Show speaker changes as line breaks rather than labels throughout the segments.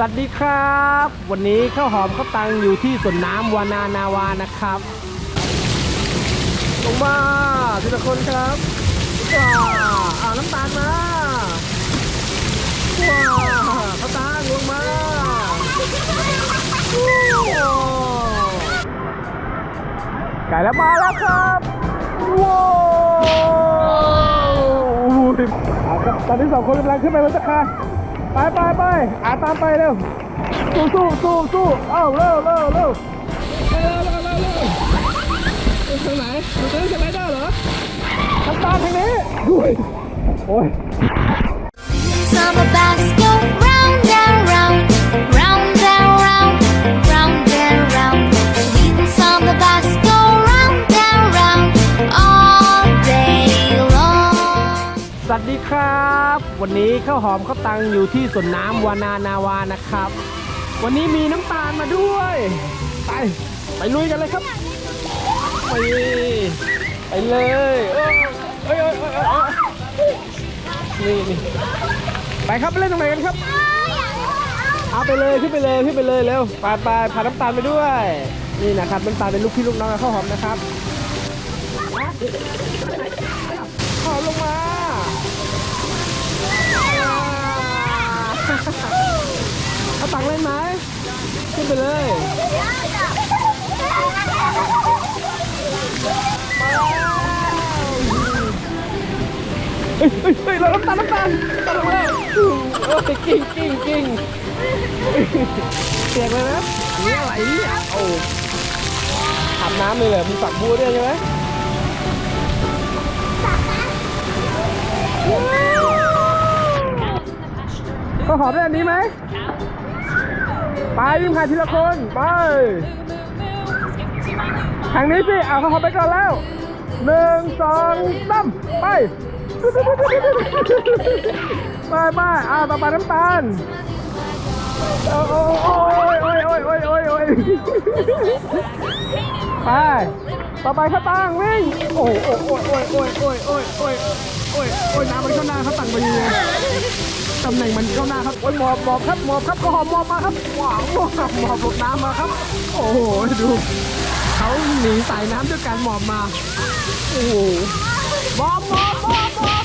วัสดีครับ วันนี้ข้าวหอมข้าวตังอยู่ที่สวนน้ำวานานาวานะครับลงมาทีละคนครับว้าอ่าน้ำตาลมาว้าข้าวตังลงมาไก่แล้วมาแล้วครับว้าวอ่าครับตอนนี้สองคนกำลังขึ้นไปบนสะพาน ไปไปไปอาตามไปเร็ว สู้สู้สู้สู้เอ้าเร็วเร็วเร็วเร็วเร็วเร็วเร็วทางไหนเราจะเล่นสไลเดอร์เหรอทางตามทางนี้อุ้ยโอ้ย
Summer bass go round and round,
สวัสดีครับ วันนี้ข้าวหอมข้าวตังอยู่ที่สวนน้ำวานานาวานะครับ วันนี้มีน้ำตาลมาด้วย ไปไปลุยกันเลยครับไปไปเลยเอ้ยเอ้ยเอ้ยนี่นี่ไปครับไปเล่นตรงไหนกันครับ เอาไปเลยขึ้นไปเลยขึ้นไปเลยเร็วไปไปพาน้ำตาลไปด้วย นี่นะครับน้ำตาลเป็นลูกพี่ลูกน้องข้าวหอมนะครับขอมลงมา เอาตังค์เล่นไหมขึ้นไปเลยเฮ้ยเฮ้ยเราน้ำตาลน้ำตาลน้ำตาลลงมาแล้วโอ้ยกิ้งกิ้งกิ้งเสียงเลยนะอันนี่อะไรเนี่ยโอ้อาบน้ำเลยเหรอมีฝักบัวด้วยใช่ไหมข้าวหอมได้อันนี้ไหม ไปยิ้มขาทีละคน ไป ทางนี้สิ เอาข้าหอมไปก่อนแล้วหนึ่งสองสามไป ไปไปอ่าต่อไปน้ำตาลโอ้โอ้โอ้ยโอ้ยโอ้ยโอ้ยโอ้ยโอ้ยไป ต่อไปข้าวตังวิ่ง โอ้โอ้โอ้ยโอ้ยโอ้ยโอ้ยโอ้ยโอ้ยโอ้ยโอ้ยน้ำมันเข้าหน้าข้าวตังพอดีเลยำแหน่งมันเข้าหน้าครับโอ้ยหมอบหมอบครับหมอบครับก็หอบหมอบมาครับว้าวหมอบหมอบหลบน้ำมาครับ โอ้โหดูเขาหนีสายน้ำด้วยการหมอบมาโอ้โหหมอบหมอบหมอบหมอบ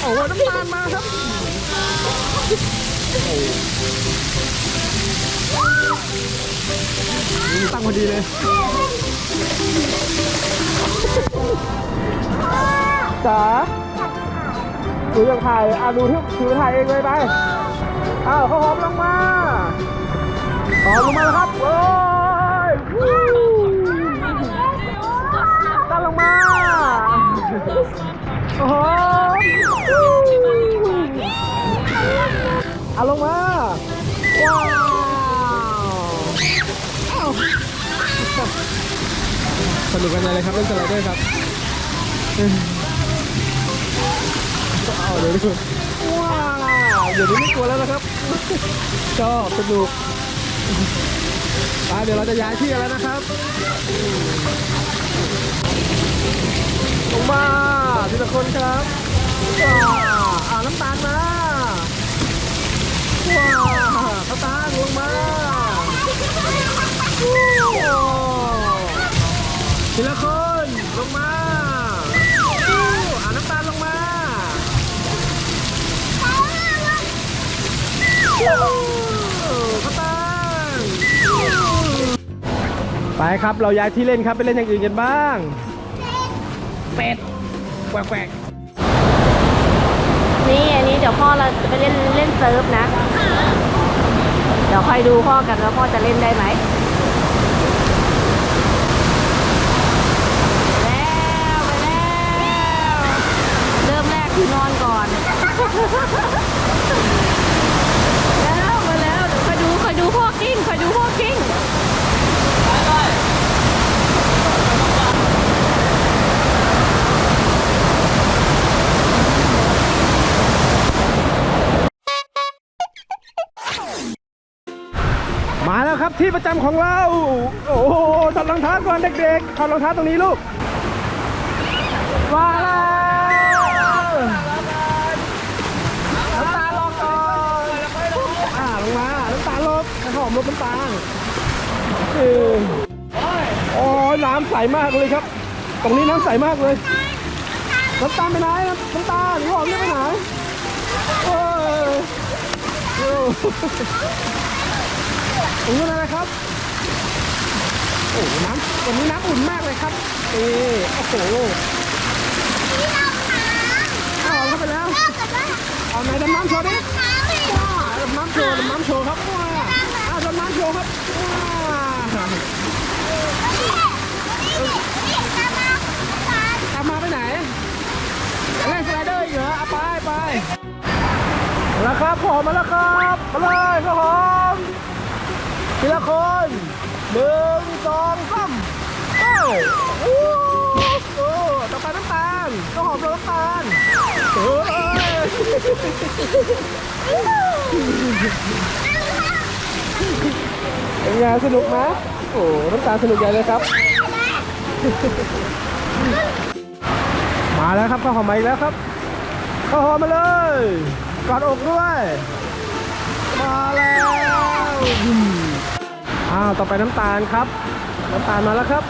โอ้โหน้ำตาลมาครับตั้งพอดีเลยจ๋า หนูอยากถ่ายอะดูที่ถือถ่ายเองเลยไปอ้าวเขาหอมลงมาหอมลงมาแล้วครับโอ้ยตั้งลงมาโอ้โหเอาลงมาว้าวอ้าวสนุกกันเลยครับเล่นสไลเดอร์ครับ เดี๋ยวดูว้าวเดี๋ยวนี้ไม่กลัวแล้วนะครับชอบสนุกไปเดี๋ยวเราจะย้ายที่แล้วนะครับลงมาทีละคนครับว้าวอ่าน้ำตาลมาว้าวข้าวตาลลงมาทีละคนลงมา ไปครับเราย้ายที่เล่นครับไปเล่นอย่างอื่นกันบ้าง เป็ดแกวก
นี่อันนี้เดี๋ยวพ่อเราจะไปเล่นเล่นเซิร์ฟนะ เดี๋ยวคอยดูพ่อกันว่าพ่อจะเล่นได้ไหมแล้วไปแล้ว เริ่มแรกคือนอนก่อน แล้วมาแล้วเดี๋ยวคอยดูคอยดู พ่อกิ้งคอยดูพ่อกิ้ง
ๆมาแล้วครับที่ประจำของเรา โอ้โหถอดรองเท้าก่อนเด็กๆถอดรองเท้าตรงนี้ลูกมาแล้วน้ำตาลรอก่อนอ่าลงมาน้ำตาล ข้าวหอ มรสน้ำตาลเออโอ้ยน้ำใสมากเลยครับ ตรงนี้น้ำใสมากเลยน้ำตาลไปไหนน้ำตาลข้าวหอมเนี่ยไปไหนโอ้ยโอ้ยตรงนู้นอะไรครับโอ้โหน้ำวันนี้น้ำอุ่นมากเลยครับเออโอ้โหข้าวหอมเข้าไปแล้วเอาไหนดำน้ำโชว์ดิว้าดำน้ำโชว์ดำน้ำโชว์ครับ โชว์ครับว้าตามมาไปไหนเล่นสไลเดอร์อีกเหรอเอาไปไปแล้วครับข้าวหอมมาแล้วครับมาเลยข้าวหอมทีละคนหนึ่งสองสามเอ้าโอ้โหต่อไปน้ำตาลข้าวหอมโรยน้ำตาลเฮ้ย เป็นไงสนุกไหมโอ้น้ำตาลสนุกใหญ่เลยครับ มาแล้วครับข้าวหอมมาอีกแล้วครับข้าวหอมมาเลยกอดอกด้วยมาแล้วอ้าวต่อไปน้ำตาลครับ น้ำตาลมาแล้วครับ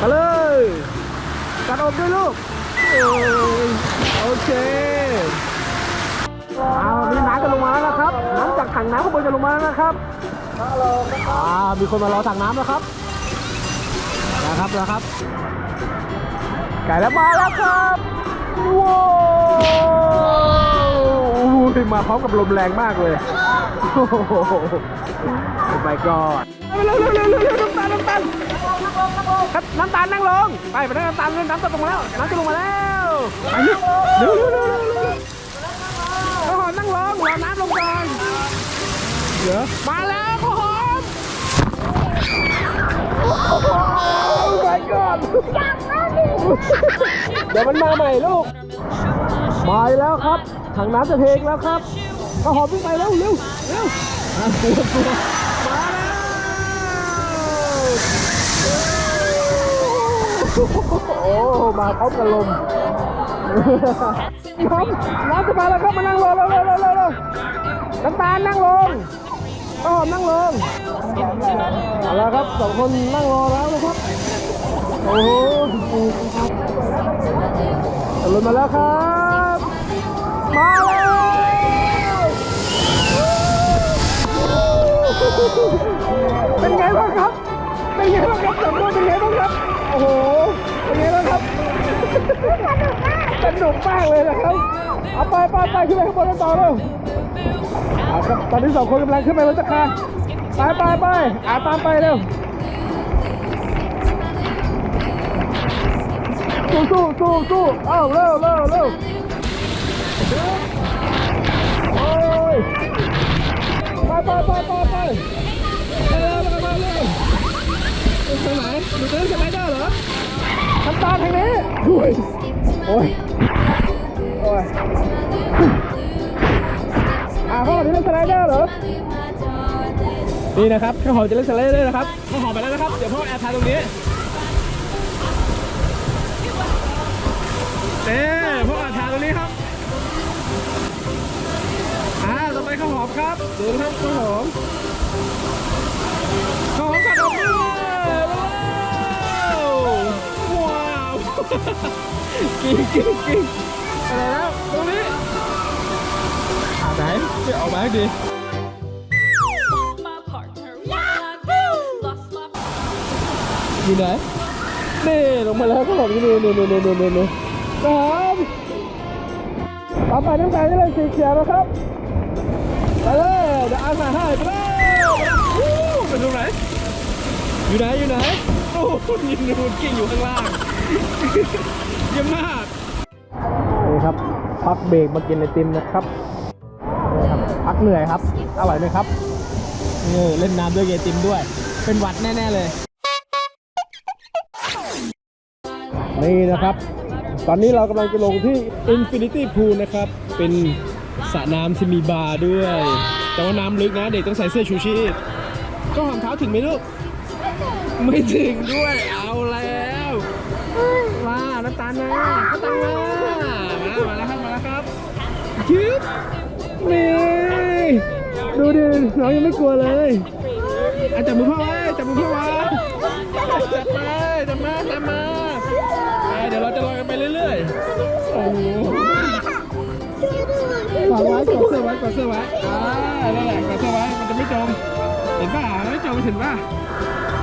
มาเลยกอดอกด้วยลูกโอ้ยโอ เอามีน้ำจะลงมาแล้วนะครับ น้ำจากถังน้ำข้างบนจะลงมาแล้วนะครับอ่ามีคนมารอสั่งน้ำแล้วครับ นะครับนะครับ ไก่แล้วมาแล้วครับว้าวอุ้ยมาพร้อมกับลมแรงมากเลยโอ้โหไปก่อนเร็วเร็วเร็วเร็วน้ำตาลน้ำตาลครับน้ำตาลนั่งลง ไปไปนั่งน้ำตาลน้ำตาลลงมาแล้ว น้ำจะลงมาแล้วไปเร็วเร็วเร็ว นั่งลงรอน้ำลงก่อนเดี๋ยวมาแล้วข้าวหอมโอ้ my god เดี๋ยวมันมาใหม่ลูกมาแล้วครับถังน้ำจะเทงแล้วครับข้าวหอมวิ่งไปเร็วเร็วเร็วอะกลัวกลัวมาแล้วโอ้มาพร้อมกับลม พร้อมน้ำจะมาแล้วครับมานั่งรอร็วเร็วเร็วเร็วเร็วน้ำตาลนั่งลงข้าวหอมนั่งลงเอาละครับสองคนนั่งรอแล้วนะครับโอ้โหตำรวจมาแล้วครับมาแล้วเป็นไงบ้างครับเป็นไงบ้างครับจับตัวเป็นไงบ้างครับโอ้โหเป็นไงบ้างครับ สนุกมากเลยนะครับ เอาไปไปไปขึ้นไปข้างบนกันต่อเร็วเอาครับตอนนี้สองคนกำลังขึ้นไปบนสะพานไปไปไปอาตามไปเร็วสู้สู้สู้สู้เอ้าเร็วเร็วเร็วโอ้ยไปไปไปไปไปไปเร็วไปไปเร็วไปไหนดูเต้นสไลเดอร์เหรอทำตามทางนี้โอย โอ้ย โอ้ย อ่าพ่อที่เล่นสไลเดอร์เหรอ นี่นะครับข้าวหอมจะเล่นสไลเดอร์นะครับข้าวหอมไปแล้วนะครับ เดี๋ยวพ่อแอบถ่ายตรงนี้เต้พ่อแอบถ่ายตรงนี้ครับ อ่าต่อไปข้าวหอมครับดูนะครับข้าวหอมข้าวหอมกัดออกด้วยว้าวว้าว กิ้งกิ้งกิ้งอะไรแล้วตรงนี้อ่าไหนไปออกมาดี
my partner. Yahoo! Lost my
อยู่ไหนนี่ลงมาแล้วครับผมนี่นี่นี่นี่นี่นี่นี่ครับต่อไปน้ำตาลจะเป็นสีเขียวนะครับไปเลยเดี๋ยวอามาให้ไปเลยวู้เป็นตรงไหนอยู่ไหนอยู่ไหนโอ้โหยิงนูนกิ้งอยู่ข้างล่าง ยี่ยมมากนี่ครับ พักเบรกมากินไอติมนะครับนี่ครับ พักเหนื่อยครับ อร่อยไหมครับนี่เล่นน้ำด้วยไอติมด้วย เป็นหวัดแน่ ๆ เลย นี่นะครับ ตอนนี้เรากำลังจะลงที่ Infinity Pool นะครับ เป็นสระน้ำที่มีบาร์ด้วย แต่ว่าน้ำลึกนะ เด็กต้องใส่เสื้อชูชีพก็หอมเท้าถึงไหมลูก ไม่ถึงด้วย เอาแล้ว มาน้ำตาลมาน้ำตาลมามามาแล้วครับมาแล้วครับยืดนี่ดูดิน้องยังไม่กลัวเลยอจับมือพ่อไว้จับมือพ่อไว้จับมาจับมาตามมาเดี๋ยวเราจะลอยกันไปเรื่อยๆโอ้โหฝากไว้กดเสื้อไว้กดเสื้อไว้อ่านั่นแหละกดเสื้อไว้มันจะไม่จมเห็นป่ะไม่จมเห็นป่ะ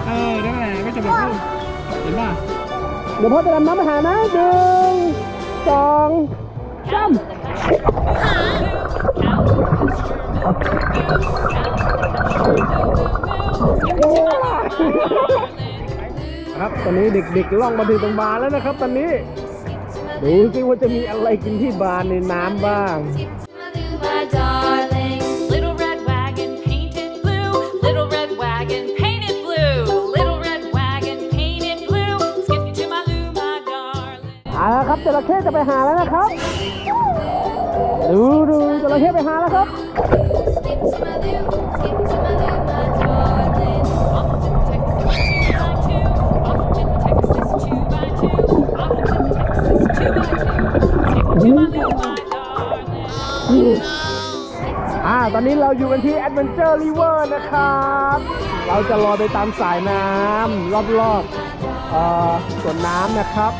เออนั่นแหละไม่จมแบบนี้เห็นป่ะ เดี๋ยวพ่อจะดำน้ำมาหานะหนึ่งสองสามครับตอนนี้เด็กๆล่องมาถึงตรงบาร์แล้วนะครับ ตอนนี้ ดูสิว่าจะมีอะไรกินที่บาร์ในน้ำบ้าง จระเข้จะไปหาแล้วนะครับ ดูดูจระเข้ไปหาแล้วครับอ่าตอนนี้เราอยู่กันที่ Adventure River นะครับ เราจะลอยไปตามสายน้ำรอบๆส่วนน้ำนะครับ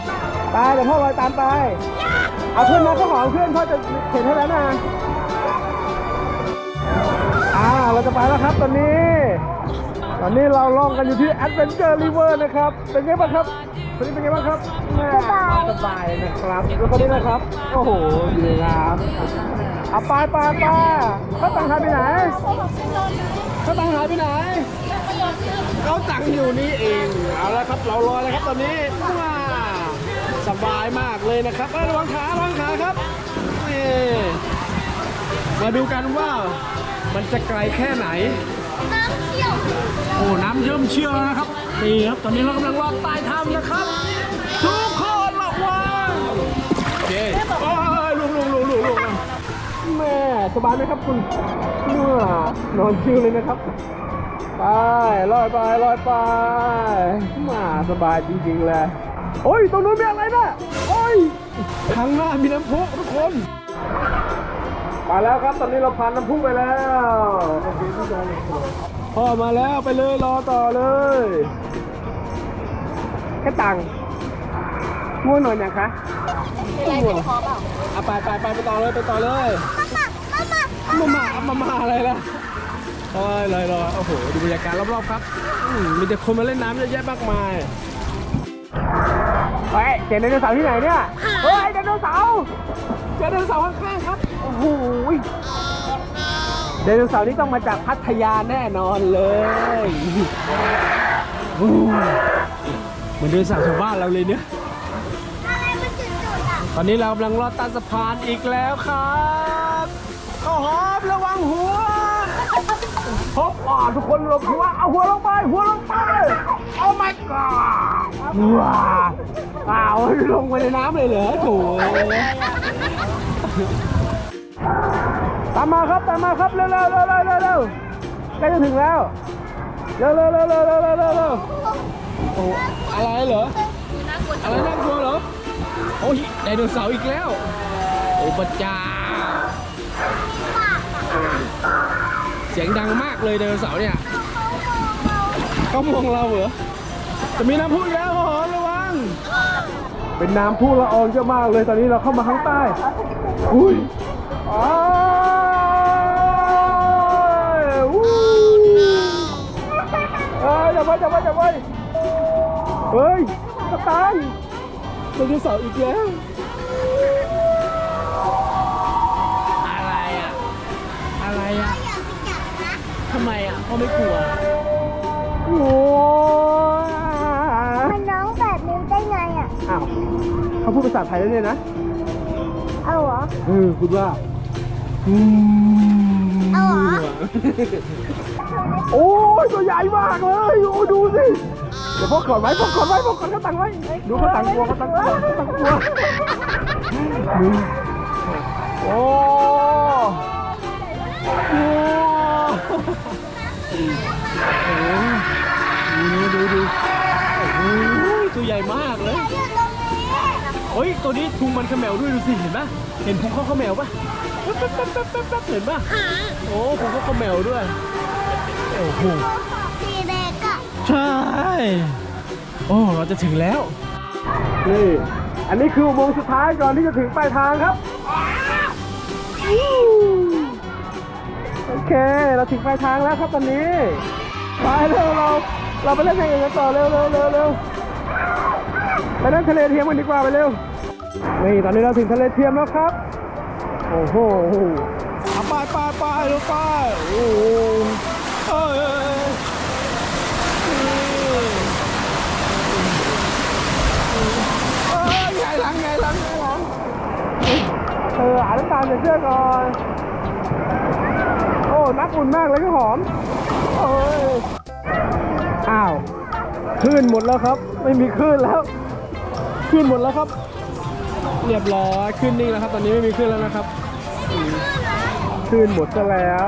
ไปเดี๋ยวพ่อลอยตามไป เอาเพื่อนมาก็หอมเพื่อนพ่อจะเข็นให้แล้วนะอ่าเราจะไปแล้วครับตอนนี้ ตอนนี้เราล่องกันอยู่ที่ Adventure River นะครับ เป็นไงบ้างครับตอนนี้เป็นไงบ้างครับแม่สบายนะครับแล้วคนนี้นะครับ โอ้โหอยู่ในน้ำเอาไปไปไปเขาตังค์หายไปไหนเขาตังค์หายไปไหนเขาตังค์อยู่นี่เอง เอาละครับ เราลอยแล้วครับตอนนี้ว้า สบายมากเลยนะครับอ้ยระวังขาระวังขาครับนี่มาดูกันว่ามันจะไกลแค่ไหนโอ้น้ำเยิ่มเชี่ยวแล้วนะครับนี่ครับตอนนี้เรากำลังลอดใต้ถ้ำนะครับทุกคนระวังโอเคโอ้ยลุงลุงลุงลุงลุงแม่สบายไหมครับคุณเมื่อนอนชิวเลยนะครับไปลอยไปลอยไปมาสบายจริงๆเลย โอ้ย ตรงนู้นมีอะไรนะโอ้ยข้างหน้ามีน้ำพุทุกคน มาแล้วครับ ตอนนี้เราผ่านน้ำพุไปแล้วโอเคพี่ชายพ่อมาแล้วไปเลยรอต่อเลย แค่ตังค์ง่วงนอนยังคะไม่ง่วงเอาไปไปไปไปต่อเลยไปต่อเลยมามามามาอะไรล่ะโอ้ยลอยรอโอ้โห ดูบรรยากาศรอบๆครับอืมมีแต่คนมาเล่นน้ำเยอะแยะมากมาย เฮ้ยเจอไดโนเสาร์ที่ไหนเนี่ย เฮ้ยไดโนเสาร์เจอไดโนเสาร์ข้างๆครับ โอ้โหไดโนเสาร์นี่ต้องมาจากพัทยาแน่นอนเลยอู้เหมือนไดโนเสาร์ชาวบ้านเราเลยเนี่ยตอนนี้เรากำลังลอดใต้สะพานอีกแล้วครับข้าวหอมระวังหัว พบอ่าทุกคนหลบหัวเอาหัวลงไป หัวลงไป โอ้ my god ว้าอ้าวลงไปในน้ำเลยเหรอโถตามมาครับตามมาครับเร็วๆเร็วๆเร็วๆเร็วๆเร็วใกล้จะถึงแล้วเร็วๆเร็วๆเร็วๆเร็วๆเร็วๆเร็วๆเร็วๆโอ้อะไรเหรออะไรน่ากลัวเหรอโอ้ยไดโนเสาร์อีกแล้วโอ้พระเจ้า สียงดังมากเลยไดโนเสาร์เนี่ยเขามองเราเหรอ จะมีน้ำพุแล้วหอระวัง เป็นน้ำพุละอองเยอะมากเลยตอนนี้เราเข้ามาข้างใต้ อุ้ยอ้ายอู้เอ้ยจับไว้จับไว้จับไว้เฮ้ยกระตันไดโนเสาร์อีกแล้ว เขาไม่กลัว โอ้ย
มันน้องแบบนี้ได้ไงอะ
อ้าวเขาพูดภาษาไทยได้เลยนะ
เอาเหรอ
เออคุณว่าอืม
เอาเหรอ
โอ้ยตัวใหญ่มากเลยโอ้ยดูสิเดี๋ยวพกก่อนไว้พกก่อนไว้พกก่อนเขาตังไว้ดูเขาตังกลัวเขาตังกลัวเขาตังกลัวนี่โอ้
นี้
พุงมันเขมวด้วยดูสิเห็นปะเห็นพุงเขาเขมวปะแป๊บแป๊บแป๊บแป๊บแป๊บแป๊บเห็นปะโอ้พุงเขาเขมวด้วยโอ้โห
สีเด็กอะ
ใช่โอ้เราจะถึงแล้วนี่อันนี้คืออุโมงค์สุดท้ายก่อนที่จะถึงปลายทางครับโอเค เราถึงปลายทางแล้วครับตอนนี้ไปเร็วเราเราไปเล่นอย่างกันต่อเร็วเร็วเร็วเร็วไปเล่นทะเลเทียมกันดีกว่าไปเร็ว นี่ตอนนี้เราถึงทะเลเทียมแล้วครับ โอ้โหเอาไปไปไปเร็วไปโอ้โหเอ้ยเอ้ยไงหลังไงหลังไงหลังเธอหาน้ำตาลใส่เสื้อก่อน โอ้นักอุ่นมากเลยก็หอมโอ้ยอ้าวคลื่นหมดแล้วครับ ไม่มีคลื่นแล้วคลื่นหมดแล้วครับ เรียบร้อยขึ้นนิ่งแล้วครับ ตอนนี้ไม่มีขึ้นแล้วนะครับ ขึ้นหมดซะแล้ว